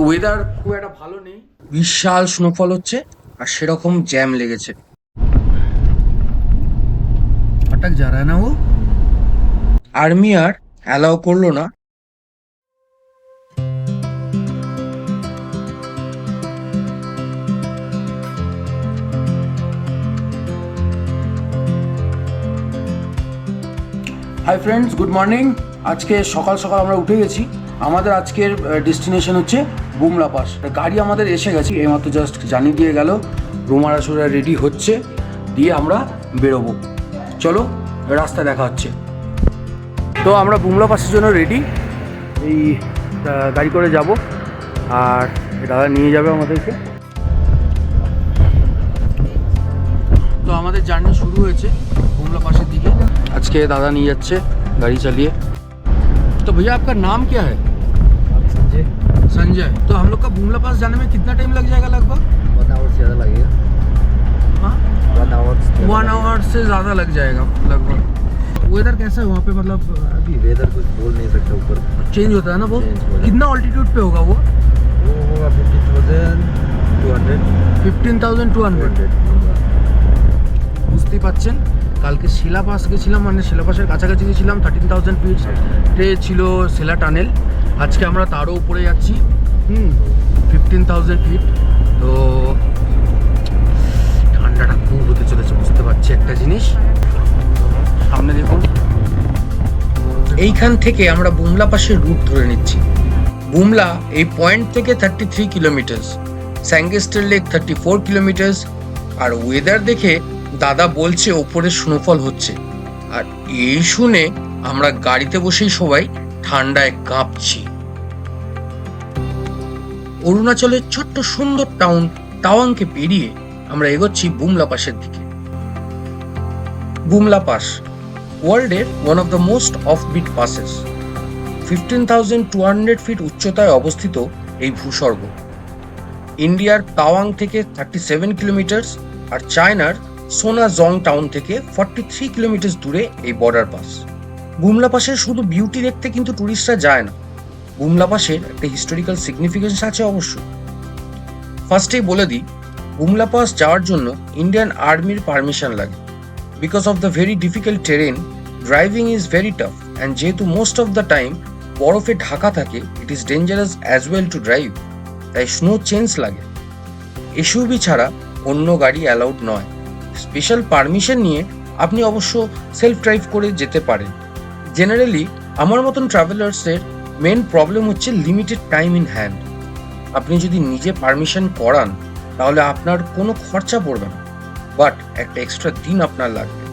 Weather খুব একটা ভালো নেই। বিশাল স্নোফল হচ্ছে আর সেরকম জ্যাম লেগেছে। হঠাৎ যা রা না ও? আর্মি আর অ্যালাউ করল না। হাই ফ্রেন্ডস গুড মর্নিং আজকে সকাল সকাল আমরা উঠে গেছি। আমাদের আজকের ডেস্টিনেশন হচ্ছে বুমলা পাস। গাড়ি আমাদের এসে গেছে। এইমাত্র জাস্ট জানিয়ে দিয়ে গেল রোমারাসুরা রেডি হচ্ছে, দিয়ে আমরা বেরোবো। চলো, রাস্তা দেখা হচ্ছে। তো আমরা বুমলা পাসের জন্য রেডি এই গাড়ি করে যাব। আর দাদা নিয়ে যাবে আমাদেরকে। তো আমাদের জার্নি শুরু হয়েছে বুমলা পাশের দিকে। আজকে দাদা নিয়ে যাচ্ছে গাড়ি চালিয়ে। तो भैया आपका नाम क्या है संजय संजय तो हम लोग का बुमला पास जाने में कितना टाइम लग जाएगा लगभग वन आवर से ज़्यादा लगेगा हाँ वन आवर वन आवर से ज़्यादा लग जाएगा लगभग वेदर कैसा है वहाँ पे मतलब अभी वेदर कुछ बोल नहीं सकता ऊपर चेंज होता है ना वो Change हो जाता है। कितना ऑल्टीट्यूड पे होगा वो वो होगा fifty thousand two hundred fifteen thousand two two hundred hundred বুঝতেই পাচ্ছেন কালকে শিলাপাস গেছিলাম মানে শিলাপাসের কাছাকাছি গেছিলাম থার্টিন থাউজেন্ড ফিটে ছিল সেলা টানেল আজকে আমরা তারও উপরে যাচ্ছি। হুম ফিফটিন থাউজেন্ড ফিট তো ঠান্ডাটা খুব হতে চলেছে বুঝতে পারছি একটা জিনিস। সামনে দেখুন। এইখান থেকে আমরা বুমলা পাশের রুট ধরে নিচ্ছি। বুমলা এই পয়েন্ট থেকে thirty three kilometres Sangestar lake thirty four kilometres আর ওয়েদার দেখে দাদা বলছে ওপরে স্নোফল হচ্ছে। আর এই শুনে আমরা গাড়িতে বসেই সবাই ঠান্ডায় কাঁপছি। অরুণাচলের ছোট্ট সুন্দর টাউন তাওয়াংকে পেরিয়ে আমরা এগোচ্ছি বুমলা পাসের দিকে। বুমলা পাস ওয়ার্ল্ডের one of the most offbeat passes fifteen thousand two hundred feet উচ্চতায় অবস্থিত এই ভূস্বর্গ। ইন্ডিয়ার তাওয়াং থেকে থার্টি সেভেন কিলোমিটার্স আর চায়নার সোনা জং টাউন থেকে ফর্টি থ্রি কিলোমিটার দূরে এই বর্ডার পাস বুমলা পাসের শুধু বিউটি দেখতে কিন্তু টুরিস্টরা যায় না। বুমলা পাসের একটা হিস্টোরিক্যাল সিগনিফিকেন্স আছে অবশ্য। ফার্স্টেই বলে দিই বুমলা পাস যাওয়ার জন্য ইন্ডিয়ান আর্মির পারমিশন লাগে। Because of the very difficult terrain driving is very tough and যেহেতু মোস্ট অফ দ্য টাইম বরফে ঢাকা থাকে it is dangerous as well to drive তাই স্নো চেঞ্জ লাগে। এসইউবি ছাড়া অন্য গাড়ি অ্যালাউড নয়। স্পেশাল পারমিশন নিয়ে আপনি অবশ্য সেলফ ড্রাইভ করে যেতে পারেন। জেনারেলি আমার মতন ট্রাভেলার্সের মেন প্রবলেম হচ্ছে লিমিটেড টাইম ইন হ্যান্ড আপনি যদি নিজে পারমিশন করান, তাহলে আপনার কোনো খরচা পড়বে না। বাট একটা এক্সট্রা দিন আপনার লাগবে।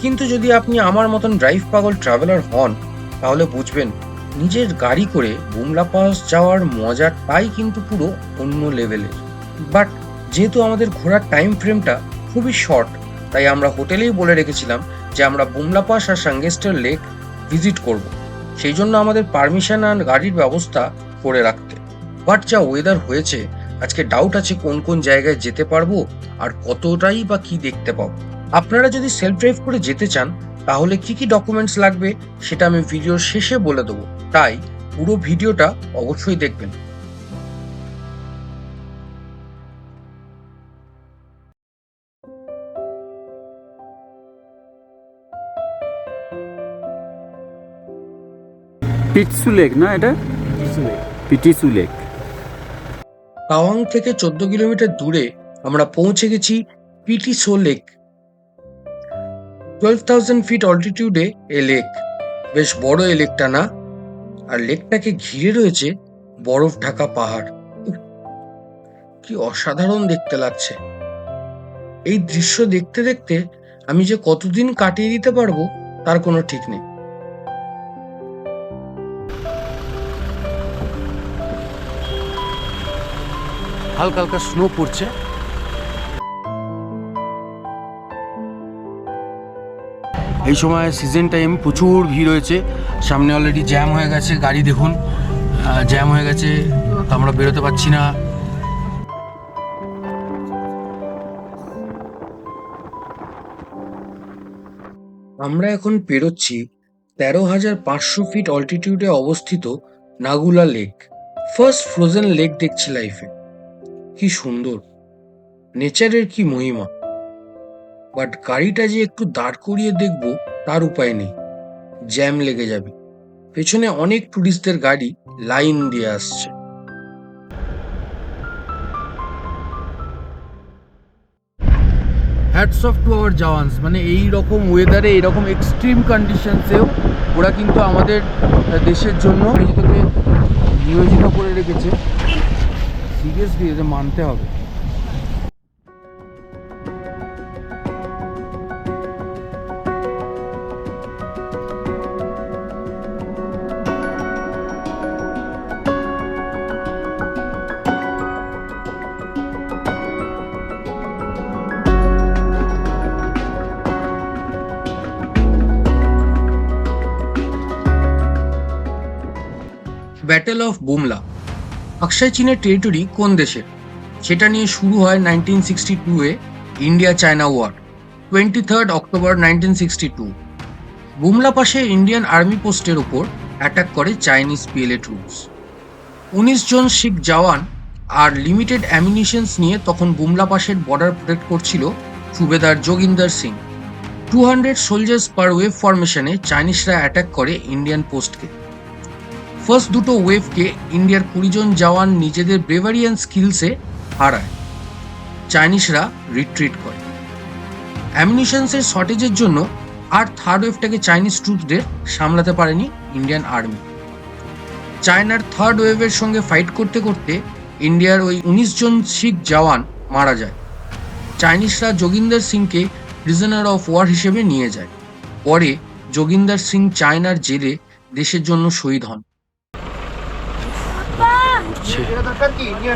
কিন্তু যদি আপনি আমার মতন ড্রাইভ পাগল ট্রাভেলার হন, তাহলে বুঝবেন নিজের গাড়ি করে বুমলা পাস যাওয়ার মজাটাই কিন্তু পুরো অন্য লেভেলের বাট যেহেতু আমাদের ঘোরার টাইম ফ্রেমটা খুবই শর্ট, তাই আমরা হোটেলেই বলে রেখেছিলাম যে আমরা বুমলা পাস আর সাঙ্গেস্টার লেক ভিজিট করব। সেই জন্য আমাদের পারমিশন আর গাড়ির ব্যবস্থা করে রাখতে। বাট যা ওয়েদার হয়েছে, আজকে ডাউট আছে কোন কোন জায়গায় যেতে পারব আর কতটাই বা কি দেখতে পাবো। আপনারা যদি সেলফ ড্রাইভ করে যেতে চান, তাহলে কি কি ডকুমেন্টস লাগবে সেটা আমি ভিডিওর শেষে বলে দেবো। তাই পুরো ভিডিওটা অবশ্যই দেখবেন। পিটসু লেক না এটা? পিটিসু লেক। তাওয়াং থেকে চোদ্দ কিলোমিটার দূরে আমরা পৌঁছে গেছি PTso lake. Twelve thousand feet অল্টিটিউডে এ লেক। বেশ বড় এ লেকটা না? আর লেকটাকে ঘিরে রয়েছে বরফ ঢাকা পাহাড়। কি অসাধারণ দেখতে লাগছে। এই দৃশ্য দেখতে দেখতে আমি যে কতদিন কাটিয়ে দিতে পারব তার কোনো ঠিক নেই। হালকা হালকা স্নো পড়ছে। এই সময় সিজন টাইম প্রচুর ভিড় হয়েছে। সামনে অলরেডি জ্যাম হয়ে গেছে, গাড়ি দেখুন। জ্যাম হয়ে গেছে আমরা বেরোতে পারছি না। আমরা এখন পেরোচ্ছি তেরো হাজার পাঁচশো ফিট অল্টিটিউডে অবস্থিত Nagula lake first frozen lake দেখছি লাইফে কি সুন্দর। নেচারের কি মহিমা। বাট গাড়িটা যে একটু দাঁড় করিয়ে দেখব, তার উপায় নেই। জ্যাম লেগে যাবে। পেছনে অনেক টুরিস্টদের গাড়ি লাইন দিয়ে আসছে। Hats off to our jawans মানে এই রকম ওয়েদারে এইরকম এক্সট্রিম কন্ডিশনসেও ওরা কিন্তু আমাদের দেশের জন্য নিয়োজিত করে রেখেছে। সিরিয়াসলি এটা মানতে হবে ব্যাটেল অফ বুমলা অক্ষয় চীনের টেরিটরি কোন দেশের? সেটা নিয়ে শুরু হয় নাইনটিন সিক্সটি টু এ India China war twenty third October nineteen sixty two Bumla পাশে ইন্ডিয়ান আর্মি পোস্টের ওপর অ্যাটাক করে চাইনিজ পিএলএ ট্রুপস উনিশ জন শিখ জওয়ান আর লিমিটেড অ্যামিনিশনস নিয়ে তখন বুমলা পাশের বর্ডার প্রোটেক্ট করছিল Subedar Joginder Singh. Two hundred soldiers per wave ফরমেশনে চাইনিজরা অ্যাটাক করে ইন্ডিয়ান পোস্টকে ফার্স্ট দুটো ওয়েভকে ইন্ডিয়ার কুড়িজন জওয়ান নিজেদের ব্রেভারিয়ান স্কিলসে হারায়। চাইনিজরা রিট্রিট করে। অ্যামিনিশনসের শর্টেজের জন্য আর থার্ড ওয়েভটাকে চাইনিজ ট্রুপসদের সামলাতে পারেনি ইন্ডিয়ান আর্মি চায়নার থার্ড ওয়েভের সঙ্গে ফাইট করতে করতে ইন্ডিয়ার ওই উনিশ জন শিখ জওয়ান মারা যায়। চাইনিজরা যোগিন্দর সিংকে প্রিজনার অফ ওয়ার হিসেবে নিয়ে যায়। পরে যোগিন্দর সিং চায়নার জেলে দেশের জন্য শহীদ হন।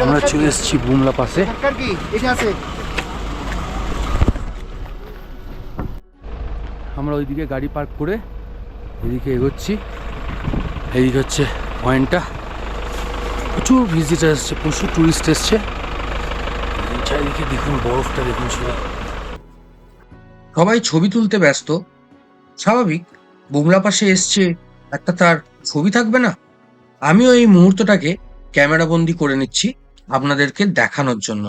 আমরা চলে এসেছি বুমলা পাশে। আমরা ওইদিকে গাড়ি পার্ক করে এদিকে এগোচ্ছি। এইদিকে হচ্ছে পয়েন্টটা। প্রচুর ভিজিটার এসছে, প্রচুর টুরিস্ট এসছে। চারিদিকে দেখুন, বরফটা দেখুন শুধু। সবাই ছবি তুলতে ব্যস্ত। স্বাভাবিক, বুমলা পাশে এসছে একটা তার ছবি থাকবে না? আমিও এই মুহূর্তটাকে ক্যামেরা বন্দি করে নিচ্ছি আপনাদেরকে দেখানোর জন্য।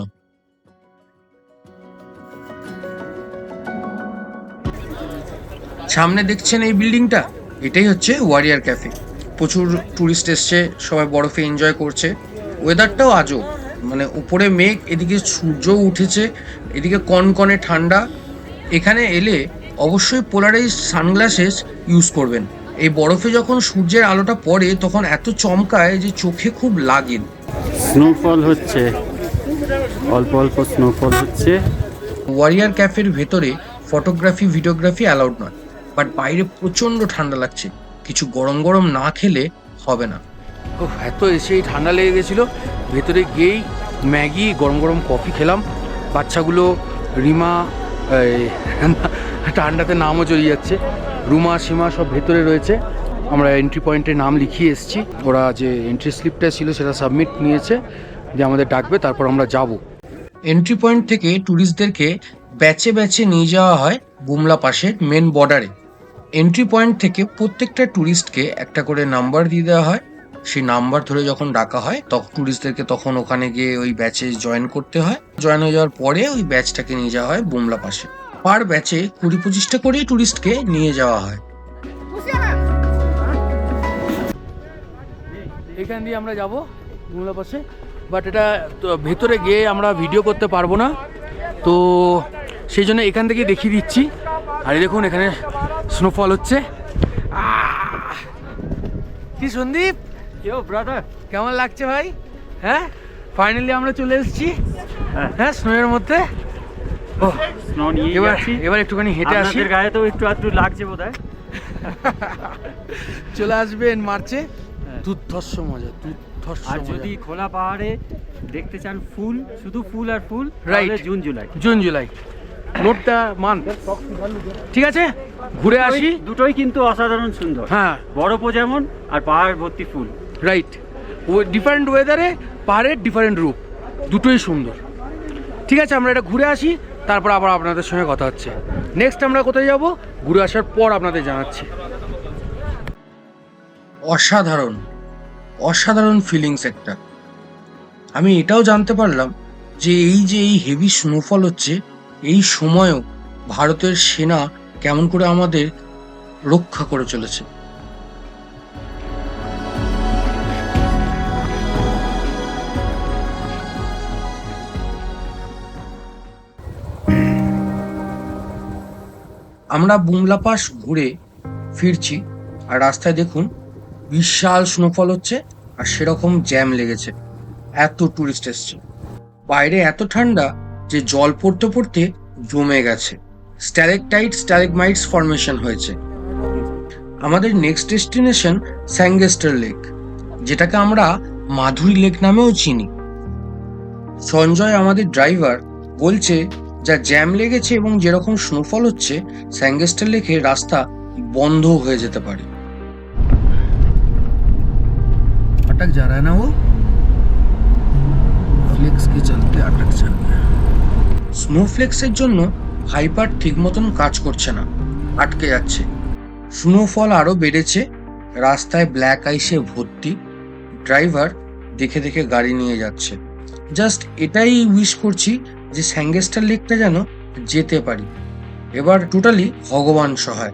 সামনে দেখছেন এই বিল্ডিংটা? এটাই হচ্ছে ওয়ারিয়ার ক্যাফে। প্রচুর টুরিস্ট এসছে, সবাই বরফে এনজয় করছে। ওয়েদারটাও আজও মানে উপরে মেঘ, এদিকে সূর্য উঠেছে, এদিকে কনকনে ঠান্ডা। এখানে এলে অবশ্যই পোলারাইজ সানগ্লাসেস ইউজ করবেন। এই বরফে যখন সূর্যের আলোটা পড়ে তখন এত চমকায় যে চোখে খুব লাগে স্নোফল হচ্ছে। অল্প অল্প স্নোফল হচ্ছে। ওয়ারিয়ার ক্যাফের ভেতরে ফটোগ্রাফি ভিডিওগ্রাফি অ্যালাউড নয়। বাট বাইরে প্রচণ্ড ঠান্ডা লাগছে। কিছু গরম গরম না খেলে হবে না। এত এসেই ঠান্ডা লেগে গেছিল। ভেতরে গিয়েই ম্যাগি গরম গরম কফি খেলাম। বাচ্চাগুলো রিমা ঠান্ডাতে নামও চলে যাচ্ছে। রুমা, সীমা সব ভেতরে রয়েছে। আমরা এন্ট্রি পয়েন্টে নাম লিখিয়ে এসেছি। ওরা যে এন্ট্রি স্লিপটা ছিল সেটা সাবমিট নিয়েছে, যে আমাদের ডাকবে, তারপর আমরা যাব। এন্ট্রি পয়েন্ট থেকে ট্যুরিস্টদেরকে ব্যাচে ব্যাচে নিয়ে যাওয়া হয় বুমলা পাশের মেন বর্ডারে এন্ট্রি পয়েন্ট থেকে প্রত্যেকটা ট্যুরিস্টকে একটা করে নাম্বার দিয়ে দেওয়া হয়। সেই নাম্বার ধরে যখন ডাকা হয়, তখন ট্যুরিস্টদেরকে তখন ওখানে গিয়ে ওই ব্যাচে জয়েন করতে হয়। জয়েন হয়ে যাওয়ার পরে ওই ব্যাচটাকে নিয়ে যাওয়া হয় বুমলা পাশে। পার ব্যাচে কুড়ি পঁচিশটা করেই ট্যুরিস্টকে নিয়ে যাওয়া হয়। এখান দিয়ে আমরা যাব বুমলা পাশে বাট এটা তো ভেতরে গিয়ে আমরা ভিডিও করতে পারব না। তো সেই জন্য এখান থেকে দেখিয়ে দিচ্ছি। আর এই দেখুন এখানে স্নোফল হচ্ছে। কি সন্দীপ? কেউ ব্রাদার কেমন লাগছে ভাই? হ্যাঁ? ফাইনালি আমরা চলে এসেছি। হ্যাঁ। স্নোয়ের মধ্যে? ও স্নো নিয়ে এবার এবার একটুখানি হেঁটে আসি। আপনাদের গায়ে তো একটু আধটু লাগছে বোধ হয় চলে আসবেন মার্চে। হ্যাঁ। দুর্ধর্ষ মজা দুর্ধর্ষ আর যদি খোলা পাহাড়ে দেখতে চান ফুল শুধু ফুল আর ফুল. তাহলে জুন জুলাই। জুন জুলাই। নোটটা মান। ঠিক আছে? ঘুরে আসি। দুটোই- দুটোই কিন্তু অসাধারণ সুন্দর। হ্যাঁ। বরফও যেমন আর পাহাড় ভর্তি ফুল। রাইট ও ডিফারেন্ট ওয়েদারে পাহাড়ের ডিফারেন্ট রূপ। দুটোই সুন্দর। ঠিক আছে আমরা এটা ঘুরে আসি। তারপর আবার আপনাদের সঙ্গে কথা হচ্ছে। নেক্সট আমরা কোথায় যাব? ঘুরে আসার পর আপনাদের জানাচ্ছি। অসাধারণ অসাধারণ ফিলিংস একটা। আমি এটাও জানতে পারলাম যে এই যে এই হেভি স্নোফল হচ্ছে, এই সময়ও ভারতের সেনা কেমন করে আমাদের রক্ষা করে চলেছে। আমরা বুমলা পাস ঘুরে ফিরছি, আর রাস্তায় দেখুন বিশাল স্নোফল হচ্ছে, আর সেরকম জ্যাম লেগেছে। এত টুরিস্ট এসছে। বাইরে এত ঠান্ডা যে জল পড়তে পড়তে জমে গেছে। স্ট্যালেকটাইট স্ট্যালেকমাইটস ফরমেশন হয়েছে। আমাদের নেক্সট ডেস্টিনেশন স্যাঙ্গেস্টার লেক, যেটাকে আমরা মাধুরী লেক নামেও চিনি। সঞ্জয়, আমাদের ড্রাইভার বলছে যা জ্যাম লেগেছে এবং যেরকম স্নোফল হচ্ছে স্যাঙ্গেস্টার লেকের রাস্তা বন্ধ হয়ে যেতে পারে अटक जा रहा है ना वो फ्लेक्स के चलते अटक जा रहा है স্নোফ্লেক্সের জন্য হাইপার ঠিক মতন কাজ করছে না আটকে যাচ্ছে স্নোফল আরও বেড়েছে রাস্তায় ব্ল্যাক আইসে ভর্তি ড্রাইভার দেখে দেখে গাড়ি নিয়ে যাচ্ছে জাস্ট এটাই উইশ করছি যে স্যাঙ্গেস্টার লেকটা যেন যেতে পারি। এবার টোটালি ভগবান সহায়।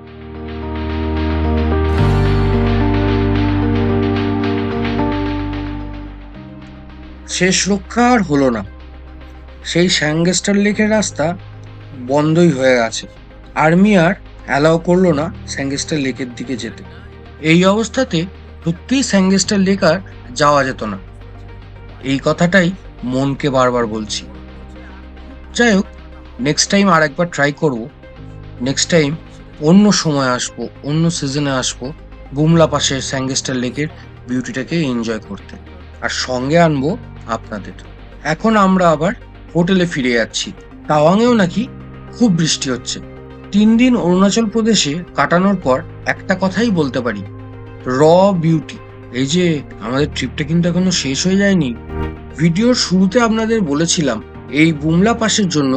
শেষ রক্ষা আর হলো না। সেই স্যাঙ্গেস্টার লেকের রাস্তা বন্ধই হয়ে গেছে। আর্মি আর অ্যালাউ করল না স্যাঙ্গেস্টার লেকের দিকে যেতে। এই অবস্থাতে সত্যিই স্যাঙ্গেস্টার লেক আর যাওয়া যেত না। এই কথাটাই মনকে বারবার বলছি। যাই হোক নেক্সট টাইম আর একবার ট্রাই করব। নেক্সট টাইম অন্য সময় আসব, অন্য সিজনে আসব, বুমলা পাশে স্যাঙ্গেস্টার লেকের বিউটিটাকে এনজয় করতে। আর সঙ্গে আনব আপনাদের। এখন আমরা আবার হোটেলে ফিরে যাচ্ছি। তাওয়াংয়েও নাকি খুব বৃষ্টি হচ্ছে। তিন দিন অরুণাচল প্রদেশে কাটানোর পর একটা কথাই বলতে পারি। র বিউটি এই যে, আমাদের ট্রিপটা কিন্তু এখনও শেষ হয়ে যায়নি। ভিডিওর শুরুতে আপনাদের বলেছিলাম এই বুমলা পাসের জন্য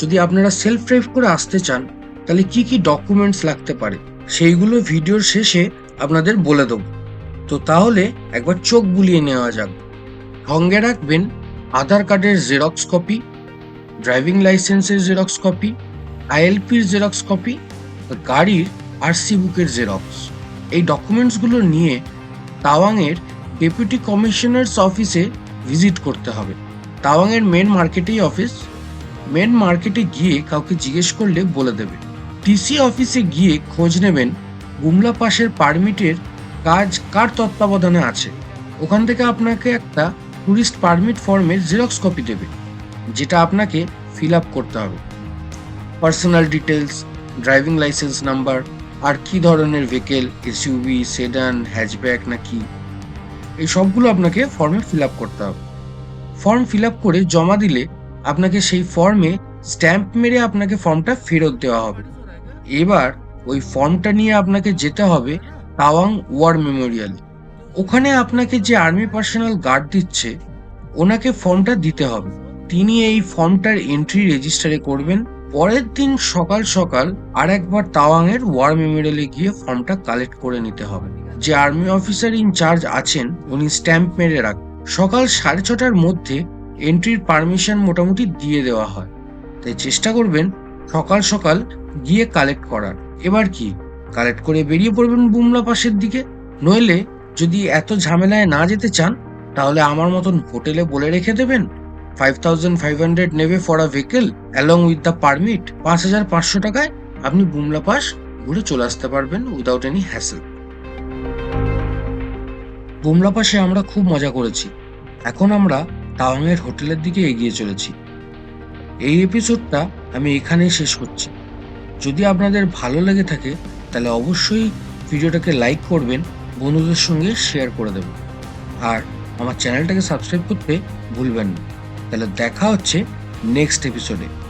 যদি আপনারা সেলফ ড্রাইভ করে আসতে চান, তাহলে কি কি ডকুমেন্টস লাগতে পারে? সেইগুলো ভিডিওর শেষে আপনাদের বলে দেবো। তো তাহলে একবার চোখ বুলিয়ে নেওয়া যাক। সঙ্গে রাখবেন আধার কার্ডের জেরক্স কপি ড্রাইভিং লাইসেন্সের জেরক্স কপি আইএলপির জেরক্স কপি গাড়ির আরসি বুকের জেরক্স এই ডকুমেন্টসগুলো নিয়ে তাওয়াংয়ের ডেপুটি কমিশনার্স অফিসে ভিজিট করতে হবে। তাওয়াংয়ের মেন মার্কেটেই অফিস মেন মার্কেটে গিয়ে কাউকে জিজ্ঞেস করলে বলে দেবে। টিসি অফিসে গিয়ে খোঁজ নেবেন গুমলা পাশের পারমিটের কাজ কার তত্ত্বাবধানে আছে। ওখান থেকে আপনাকে একটা ট্যুরিস্ট পারমিট ফর্মের জেরক্স কপি দেবে, যেটা আপনাকে ফিল আপ করতে হবে। Personal details driving licence number আর কি ধরনের ভেহিকেল এসইউভি সেডান হ্যাচব্যাক না কি, এই সবগুলো আপনাকে ফর্মে ফিল আপ করতে হবে। ফর্ম ফিল আপ করে জমা দিলে আপনাকে সেই ফর্মে স্ট্যাম্প মেরে আপনাকে ফর্মটা ফেরত দেওয়া হবে। এবার ওই ফর্মটা নিয়ে আপনাকে যেতে হবে তাওয়াং ওয়ার মেমোরিয়ালে। ওখানে আপনাকে যে আর্মি পার্সোনাল গার্ড দিচ্ছে, ওনাকে ফর্মটা দিতে হবে। তিনি এই ফর্মটার এন্ট্রি রেজিস্টারে করবেন। পরের দিন সকাল সকাল আর একবার তাওয়াংয়ের ওয়ার মেমোরিয়ালে গিয়ে ফর্মটা কালেক্ট করে নিতে হবে। যে আর্মি অফিসার ইনচার্জ আছেন, উনি স্ট্যাম্প মেরে রাখ সকাল সাড়ে ছটার মধ্যে এন্ট্রির পারমিশন মোটামুটি দিয়ে দেওয়া হয়। তাই চেষ্টা করবেন সকাল সকাল গিয়ে কালেক্ট করার। এবার কি? কালেক্ট করে বেরিয়ে পড়বেন বুমলা পাশের দিকে। নইলে যদি এত ঝামেলায় না যেতে চান, তাহলে আমার মতন হোটেলে বলে রেখে দেবেন ফাইভ থাউজেন্ড ফাইভ হান্ড্রেড নেবে for a vehicle along with the permit পাঁচ হাজার পাঁচশো টাকায় আপনি বুমলা পাস ঘুরে চলে আসতে পারবেন উইদাউট এনি হ্যাসেল বুমলা পাশে আমরা খুব মজা করেছি। এখন আমরা তাওয়াংয়ের হোটেলের দিকে এগিয়ে চলেছি। এই এপিসোডটা আমি এখানেই শেষ করছি। যদি আপনাদের ভালো লেগে থাকে, তাহলে অবশ্যই ভিডিওটাকে লাইক করবেন, বন্ধুদের সঙ্গে শেয়ার করে দেবেন। আর আমার চ্যানেলটাকে সাবস্ক্রাইব করতে ভুলবেন না। তাহলে দেখা হচ্ছে নেক্সট এপিসোডে।